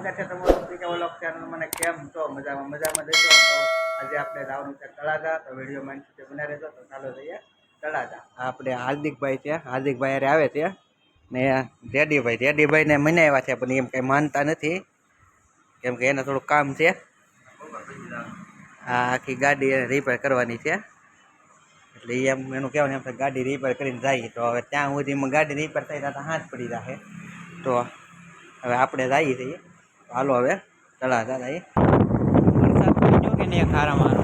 સ્વાગત છે તમારું પીકે વ્લોગ ચેનલ મને કેમ છો? મજામાં મજામાં દેશો તો આજે આપણે જવાનું છે તળાજા, તો વીડિયો માઇન્ડ સુધી બના રહેજો. તો ચાલો જઈએ તળાજા. આપણે હાર્દિકભાઈ છે. હાર્દિકભાઈ અરે આવે છે. ને રેડીભાઈ રેડીભાઈને મને આવ્યા છે, પણ એમ કંઈ માનતા નથી. કેમ કે એને થોડું કામ છે. આ આખી ગાડી રિપેર કરવાની છે. એટલે એમ એનું કહેવાનું એમ ગાડી રિપેર કરીને જાય. તો હવે ત્યાં સુધીમાં ગાડી રિપેર થઈ ત્યાં હાથ પડી જશે તો હવે આપણે જઈએ છીએ. હાલો હવે. ચલા ચલા વરસાદ પડી ગયો કે નહીં ખારા મારો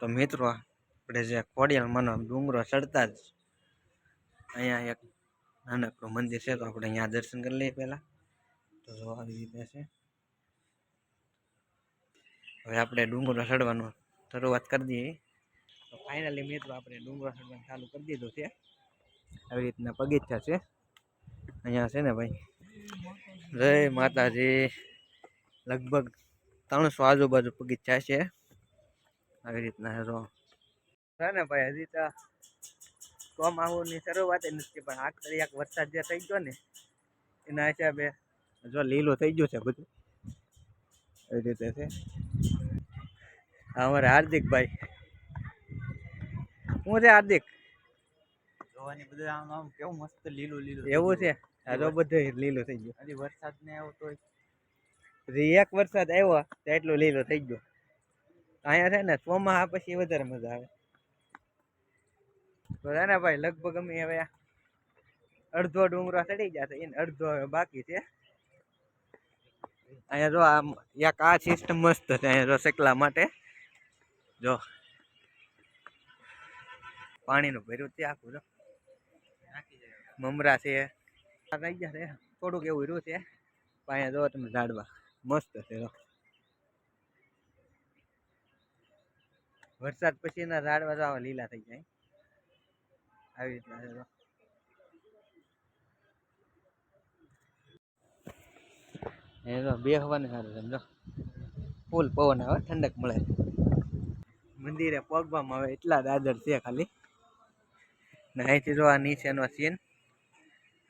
તો મિત્રો, આપણે જે ખોડિયાલમાંનો ડુંગરો ચડતા જ અહીંયા એક નાનકડું મંદિર છે, તો આપણે અહીંયા દર્શન કરી લઈએ પહેલાં. તો જો આવી રીતે છે. હવે આપણે ડુંગરો ચડવાનું શરૂઆત કરી દઈએ. તો ફાઇનલી મિત્રો આપણે ડુંગરો ચડવાનું ચાલુ કરી દીધું છે. આવી રીતના બગીચા છે. અહીંયા છે ને ભાઈ. જય માતાજી. લગભગ ત્રણસો આજુબાજુ બગીચા છે. આવી રીતના જો. ને ભાઈ, હજી તો ચોમાસુની શરૂઆત ય નથી પણ આખરી એક વરસાદ જે થઈ ગયો ને એના હિસાબે જો લીલું થઈ ગયું છે બધું. એવી રીતે છે. અમારે હાર્દિકભાઈ શું છે હાર્દિક? જોવાની બધું આમ આમ કેવું મસ્ત લીલું લીલું એવું છે? આ જો બધું લીલું થઈ ગયું. હજી વરસાદ ને આવો તો હજી એક વરસાદ આવ્યો તો એટલું લીલું થઈ ગયું. અહીંયા છે ને ચોમાસા પછી વધારે મજા આવે. તો છે ને ભાઈ, લગભગ અમે હવે અડધો ડુંગરો ચડી ગયા છે, એને અડધો બાકી છે. અહીંયા જો આમ એક આ સિસ્ટમ મસ્ત છે, અહીંયા જો શેકલા માટે. જો. પાણીનું ભર્યું તે આખું જો. મમરા છે. રહી ગયા છે, થોડુંક એવું રહ્યું છે. અહીંયા જો તમે ઝાડવા, મસ્ત છે, જો. વરસાદ પછીના ઝાડવા જો લીલા થઈ જાય. આવી રીતના છે જો. એ હવાને સારું સમજો ફૂલ પવન આવે ઠંડક મળે. મંદિરે પગવામાં આવે એટલા દાદર છે ખાલી. ને અહીંથી જો આ નીચેનો સીન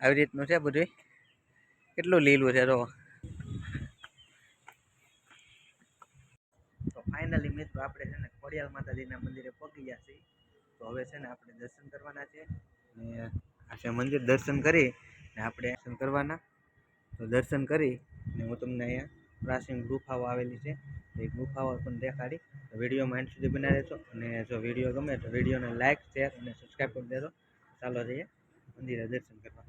આવી રીતનું છે બધું કેટલું લીલું છે જો. તો ફાઇનલી મિત્રો આપણે છે ને ખોડિયાલ માતાજીના મંદિરે પહોંચી ગયા છીએ. તો હવે છે ને આપણે દર્શન કરવાના છે ને આ મંદિર દર્શન કરી ને આપણે દર્શન કરવાના. તો દર્શન કરી ને હું તમને અહીંયા પ્રાચીન ગુફાઓ આવેલી છે. એ ગુફાઓ પણ દેખાડી. તો વિડીયોમાં એન્ડ સુધી બનાવી દેશો અને જો વીડિયો ગમે તો વિડીયોને લાઇક શેર અને સબસ્ક્રાઈબ કરી દેજો. ચાલો જઈએ મંદિરે દર્શન કરવા.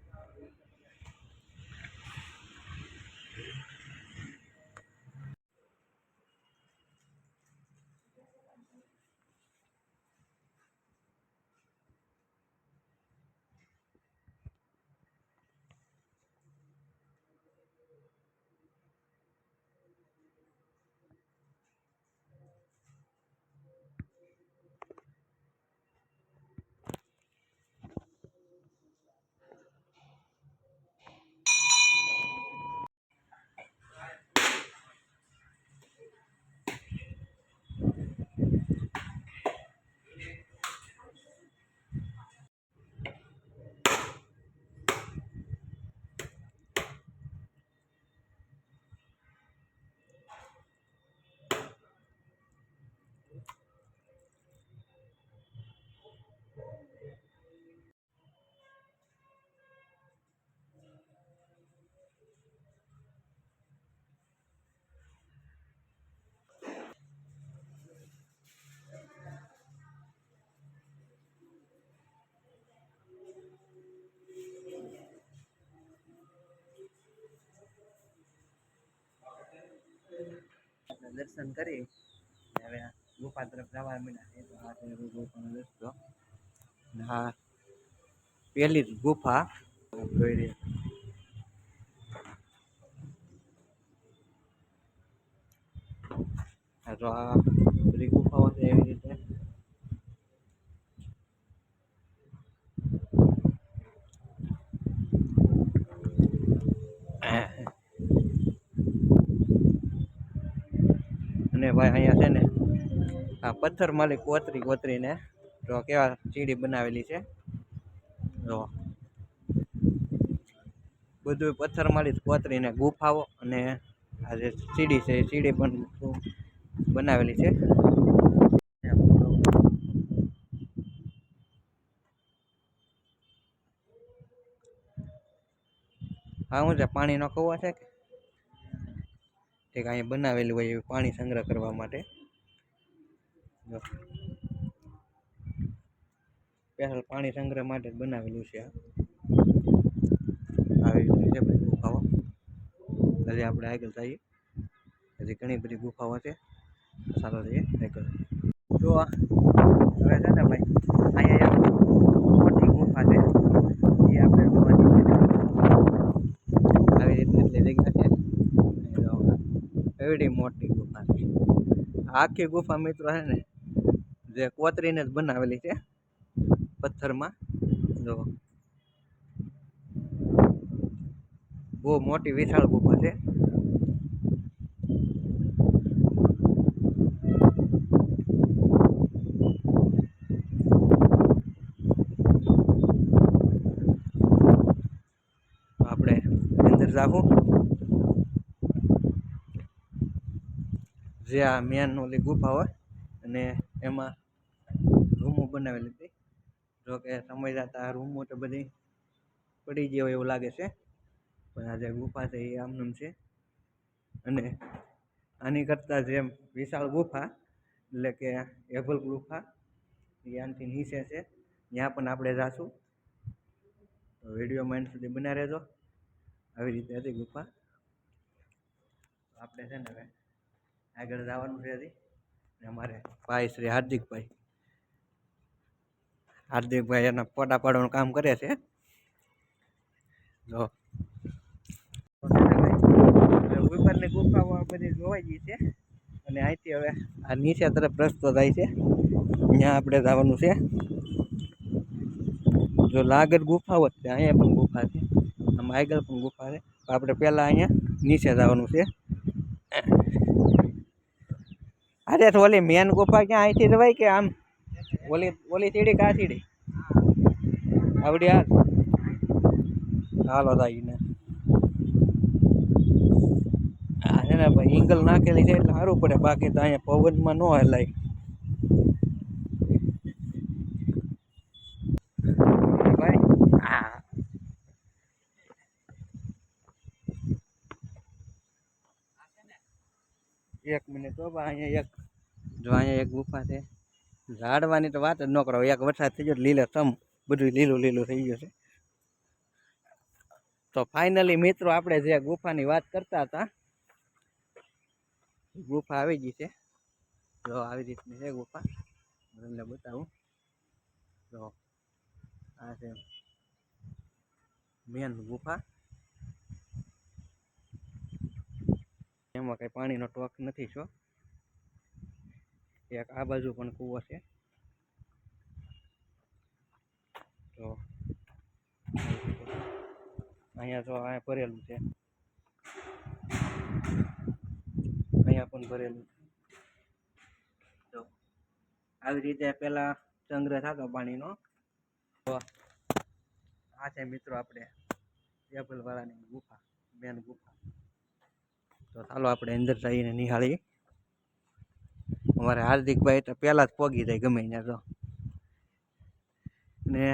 દર્શન કરી હવે ગુફા તરફ જવા મળ્યા તો આ ગુફાનો રસ્તો હા, પહેલી ગુફા જોઈ રહી આ તો આ બધી ગુફાઓ છે એવી રીતે ભાઈ અહીંયા છે ને, આ પથ્થર માલિક કોતરી કોતરીને, જો કેવા ચીડી બનાવેલી છે. જો. બધું પથ્થર માલિક કોતરીને ગુફાઓ અને આ જે સીડી છે, એ સીડી પણ બનાવેલી છે. હા, હું છે પાણીનો કૂવો છે કે? ઠીક અહીંયા બનાવેલું હોય એવું પાણી સંગ્રહ કરવા માટે. જો. સ્પેશિયલ પાણી સંગ્રહ માટે જ બનાવેલું છે આવી છે બધી ગુફાઓ. હજી આપણે આગળ જઈએ. હજી ઘણી બધી ગુફાઓ છે. ચાલો જઈએ આગળ. જો હવે છે ને ભાઈ, અહીંયા મોટી ગુફા છે એ આપણે જોવાની છે આવી રીતે એટલી જગ્યા છે અને જો એવડી મોટી ગુફા છે. આખી ગુફા મિત્રો છે ને, જે કોતરીને જ બનાવેલી છે, પથ્થરમાં. જો. બહુ મોટી વિશાળ ગુફા છે તો આપણે અંદર જાવું જે આ મેન ઓલી ગુફા હોય અને એમાં રૂમો બનાવેલી હતી. જોકે સમય જતા રૂમો તો બધી પડી ગઈ હોય એવું લાગે છે. પણ આ જે ગુફા છે એ આમનું છે. અને આની કરતાં જેમ વિશાળ ગુફા, એટલે કે એભલ ગુફા, એ આનાથી નીચે છે. ત્યાં પણ આપણે જાશું. વીડિયો માઇન્ડ સુધી બના રહેજો. આવી રીતે હતી ગુફા. આપણે છે ને હવે આગળ જવાનું છે હજી. ને અમારે ભાઈ શ્રી હાર્દિકભાઈ. હાર્દિકભાઈ એના ફોટા પાડવાનું કામ કરે છે. જો. ઉપરની ગુફાઓ બધી જોવાઈ ગઈ છે. અને અહીંથી હવે આ નીચે તરફ રસ્તો થાય છે. ત્યાં આપણે જવાનું છે. જો લાગત ગુફાઓ જ છે. અહીંયા પણ ગુફા છે. આમાં આગળ પણ ગુફા છે. આપણે પહેલાં અહીંયા નીચે જવાનું છે. અરે તો ઓલી મેન ગુફા ક્યાં અહીંથી જવાય કે આમ? ઓલી ઓલી સીડી કા સીડી? આવડી હાલ. હાલો દાઈને હા ને ભાઈ એંગલ નાખેલી છે એટલે સારું પડે. બાકી તો અહીંયા પવનમાં ન હલાય ભાઈ હા એક મિનિટ તો અહીંયા એક જો અહીંયા એક ગુફા છે. ઝાડવાની તો વાત જ ન કરો. એક વરસાદ થઈ ગયો લીલે તમ બધું લીલું લીલું થઈ ગયું છે. તો ફાઇનલી મિત્રો, આપણે જે ગુફાની વાત કરતા હતા ગુફા આવી ગઈ છે. જો આવી રીતની છે ગુફા. તમને બતાવું. જો આ છે મેન ગુફા. એમાં કઈ પાણીનો ટોક નથી છો એક આ બાજુ પણ કૂવો છે. તો અહીંયા જો અહીંયા ભરેલું છે. અહીંયા પણ ભરેલું છે. તો આવી રીતે પેલા સંગ્રહ થતો પાણીનો. તો આ છે મિત્રો આપણે વાળાની ગુફા મેન ગુફા. તો ચાલો આપણે અંદર જઈને નિહાળીએ. અમારે હાર્દિકભાઈ તો પહેલાં જ પોગી જાય ગમે ત્યાં તો. ને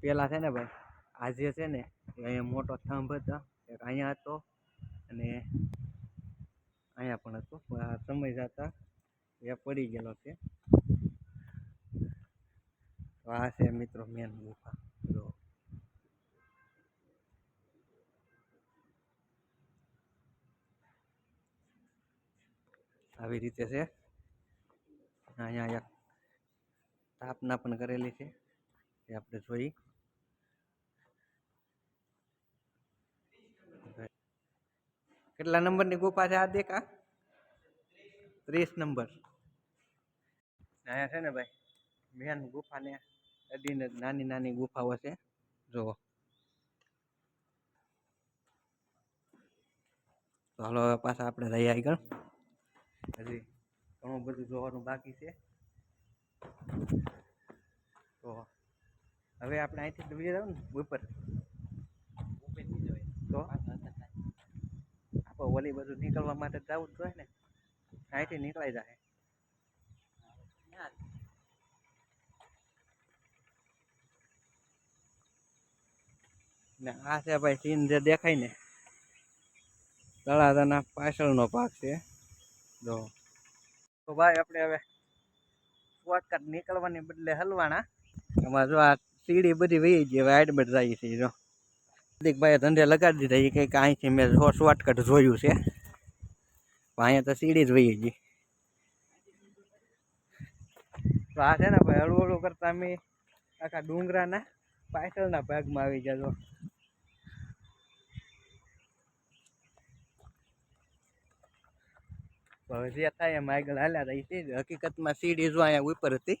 પહેલાં છે ને ભાઈ, આજે છે ને અહીંયા મોટો થંભ હતો, એક અહીંયા હતો અને અહીંયા પણ હતો. આ સમય જતા એ પડી ગયેલો છે. તો આ છે મિત્રો મેન ગુફા. જો આવી રીતે છે. અહીંયા એક સ્થાપના પણ કરેલી છે. એ આપણે જોઈ. કેટલા નંબરની ગુફા છે આ દેખા ત્રીસ નંબર. અહીંયા છે ને ભાઈ મેન ગુફાને અડીને નાની નાની ગુફાઓ છે. જુઓ. તો હાલો પાછા આપણે જઈએ આગળ. હજી ઘણું બધું જોવાનું બાકી છે તો હવે આપણે અહીંથી તો જાવ ને ઉપર. તો. આપણે ઓલી બધું નીકળવા માટે જવું જ જોઈએ ને અહીંથી નીકળાઈ જાય ને આ છે ભાઈ સીન જે દેખાય ને, તળાજાના પાછળનો ભાગ છે જો. તો ભાઈ, આપણે હવે શોર્ટકટ નીકળવાની બદલે હલવાના. એમાં જો આ સીડી બધી વહી ગઈ, હવે એડમિટ જાય છે, જો. ભાઈ ધંધે લગાડી દીધા, એ કંઈક અહીંથી મેં શોર્ટકટ જોયું છે. અહીંયા તો સીડી જ વહી ગઈ. તો આ છે ને, ભાઈ, હળવું હળવું કરતા અમે આખા ડુંગરાના પાછળના ભાગમાં આવી ગયા જો તો હવે જે થાય એમ આગળ હાલ્યા રહી છે. હકીકતમાં સીડી જો અહીંયા ઉપર હતી.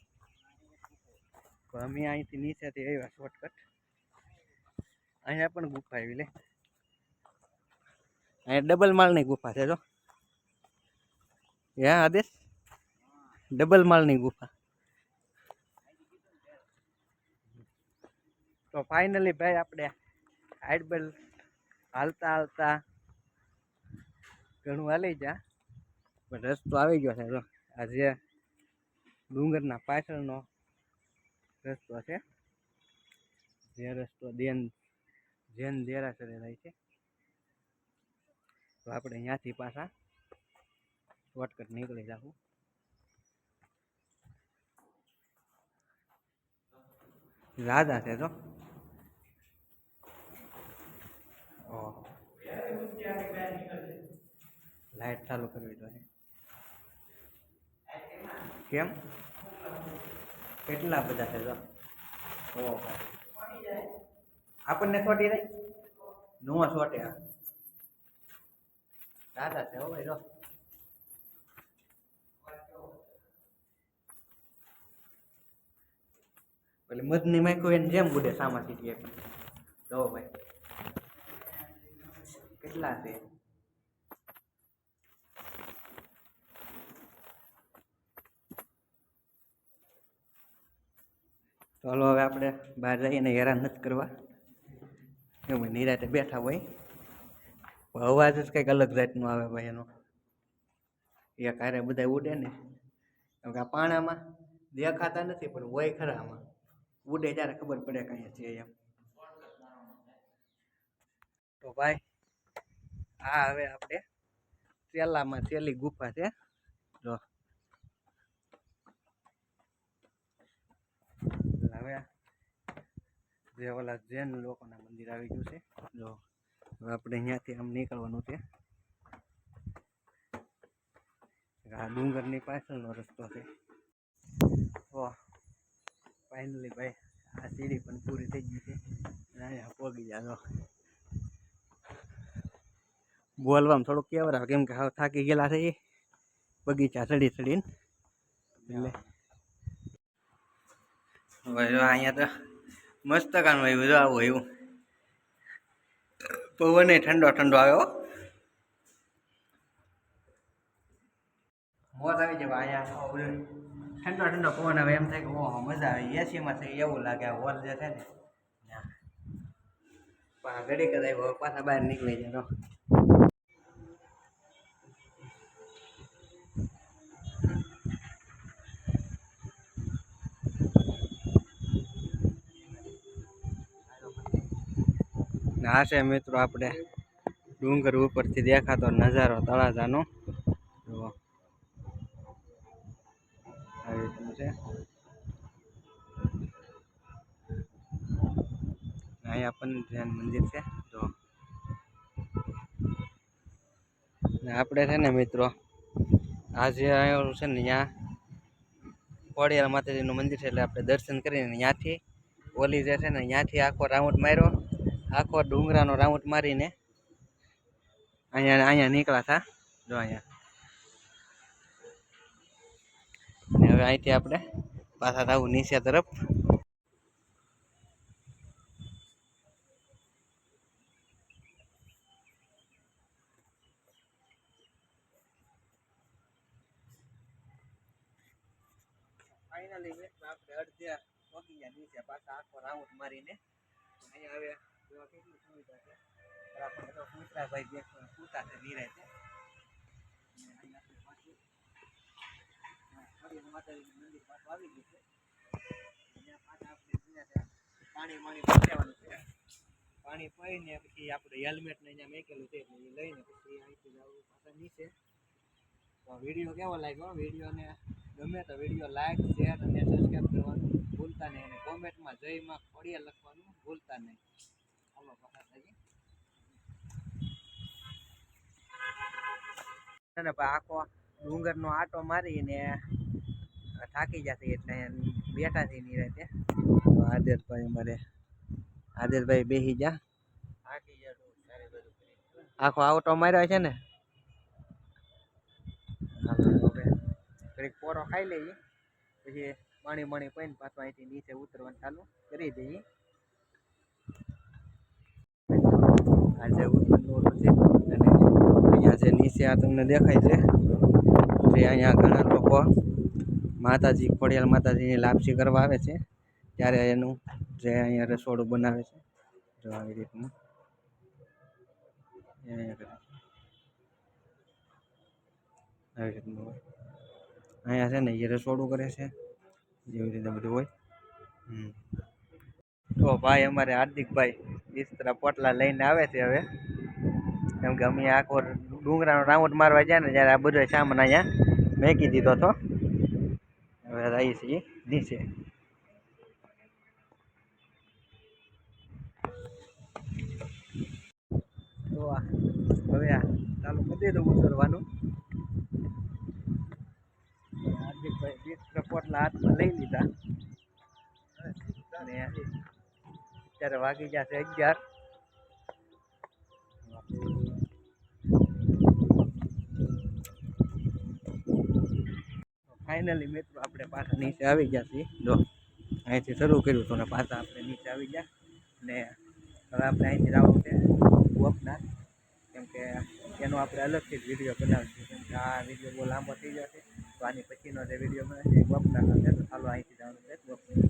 અમે અહીંથી નીચેથી આવ્યા શોર્ટકટ અહીંયા પણ ગુફા આવી લે. અહીંયા ડબલ માળની ગુફા છે જો. હે આદેશ. ડબલ માળની ગુફા. તો ફાઇનલી ભાઈ આપણે હાઈડબેલ હાલતા હાલતા ઘણું હાલી જા પણ રસ્તો આવી ગયો છે. જો આ જે ડુંગરના પાછળનો રસ્તો છે. જે રસ્તો દેન, જૈન દેરાસરે જાય છે. તો આપણે અહીંયાથી પાછા શોર્ટકટ નીકળી જાઉં રાધા છે તો લાઈટ ચાલુ કરવી જોઈએ. કેમ? કેટલા બધા છે જો? આપણને છોટી રહી નો છોટે આ દાદા છે હો ભાઈ, જો. પેલી મધની માઇકો એને જેમ બુડે સામા સીટી જો ભાઈ. કેટલા છે? ચાલો હવે આપણે બહાર જઈને હેરાન નથી કરવા. એમ નિરાતે બેઠા હોય. અવાજ જ કંઈક અલગ જાતનો આવે ભાઈ એનો. એ કારે બધા ઉડે ને. કેમ કે આ પાણામાં દેખાતા નથી, પણ હોય ખરા આમાં ઉડે ત્યારે ખબર પડે કે છે એમ. તો ભાઈ, આ હવે આપણે છેલ્લામાં છેલ્લી ગુફા છે જો હવે જે ઓલા જૈન લોકોના મંદિર આવી ગયું છે. જો હવે આપણે અહીંયાથી આમ નીકળવાનું છે. આ ડુંગરની પાછળનો રસ્તો છે. તો ફાઇનલી ભાઈ, આ સીડી પણ પૂરી થઈ ગઈ છે. અહીંયા પહોંચી જાજો બોલવામાં થોડુંક કેવરા કેમ કે હવે થાકી ગયેલા છે બગીચા ચડી ચડીને. એટલે. હવે અહીંયા તો મસ્ત કામ આવ્યું બધું આવું એવું પવન ઠંડો ઠંડો આવ્યો મોત આવી જાય અહીંયા ઠંડો ઠંડો પવન આવે, એમ થાય કે, ઓહો, મજા આવે. એસીમાં થઈ એવું લાગે, આ હોલ જે છે ને. પણ ઘડી કદાચ હવે પાછા બહાર નીકળી જાય આ છે મિત્રો, આપણે ડુંગર ઉપરથી દેખાતો નજારો તળાજાનો. જુઓ. આવી રીતનું છે. અહીંયા પણ જૈન મંદિર છે. જો આપણે છે ને મિત્રો આજે આવ્યું છે ને ત્યાં ખોડિયાર માતાજીનું મંદિર છે એટલે આપણે દર્શન કરીને ત્યાંથી ઓલી જે છે ને ત્યાંથી આખો રાઉન્ડ માર્યો. આખો ડુંગરાનો રાઉન્ડ મારીને અહીંયા અહીંયા નીકળ્યા હતા જો અહીંયા ને હવે અહીંથી આપણે પાછા થવું નીચે તરફ ફાઇનલી મિત્રો આપણે અડધે પહોંચી ગયા નીચે પાછા આખો રાઉન્ડ મારીને અહીંયા હવે કેટલી સુવિધા છે પણ આપણે તો કૂતરા ભાઈ બે કૂતા છે છે માતાજીનું મંદિર પાછું આવી ગયું છે ત્યાં પાછા આપણે પાણી માણી પીવાનું પાણી પીને પછી આપણે હેલ્મેટ ને અહીંયા મેકેલું છે એ લઈને પછી અહીંથી જવું પાછા નીચે. તો વીડિયો કેવો લાગ્યો વિડીયોને ગમે તો વીડિયો લાઈક શેર અને સબસ્ક્રાઈબ કરવાનું ભૂલતા નહીં અને કોમેન્ટમાં જયમાં ફળિયા લખવાનું ભૂલતા નહીં. અને આખો ડુંગરનો આટો મારીને થાકી જશે એટલે બેઠા થઈ નહીં રહેતે તો આદિત્યભાઈ અમારે આદિત્યભાઈ બેસી જા. આખો આવટો માર્યો છે ને? ઘડીક પોરો ખાઈ લઈએ. પછી પાણી મણી પીને પાછું અહીંથી નીચે ઉતરવાનું ચાલુ કરી દઈએ. આજે ઉતરનું છે. અને અહીંયા જે નીચે આ તમને દેખાય છે, જે અહીંયા ઘણા લોકો માતાજી ખોડિયાલ માતાજીની લાપસી કરવા આવે છે, ત્યારે એનું જે અહીંયા રસોડું બનાવે છે. જો આવી રીતનું. આવી રીતનું હોય. અહીંયા છે ને એ રસોડું કરે છે. જેવી રીતે બધું હોય. તો ભાઈ અમારે હાર્દિકભાઈ બિસ્તરા પોટલા લઈને આવે છે હવે. કેમ કે અમે આખો ડુંગરાનો રાઉન્ડ મારવા જાય ને જ્યારે આ બધો સામાન અહીંયા મેકી દીધો હતો. હવે રહી છીએ નીચે. હવે આ ચાલુ કરી દીધું ઉતરવાનું. હાર્દિકભાઈ બિસ્તરા પોટલા હાથમાં લઈ લીધા. અને અત્યારે વાગી જશે અગિયાર. ફાઇનલી મિત્રો આપણે પાછા નીચે આવી ગયા છીએ. જો, અહીંથી શરૂ કર્યું હતું ને પાછા આપણે નીચે આવી ગયા. ને હવે આપણે અહીંથી જવાનું છે વપના કેમ કે એનો આપણે અલગથી જ વીડિયો બનાવીશું. કેમ કે આ વીડિયો બહુ લાંબો થઈ જશે તો આની પછીનો જે વીડિયો બને છે વપનાનો છે તો ચાલો અહીંથી જવાનું છે વપના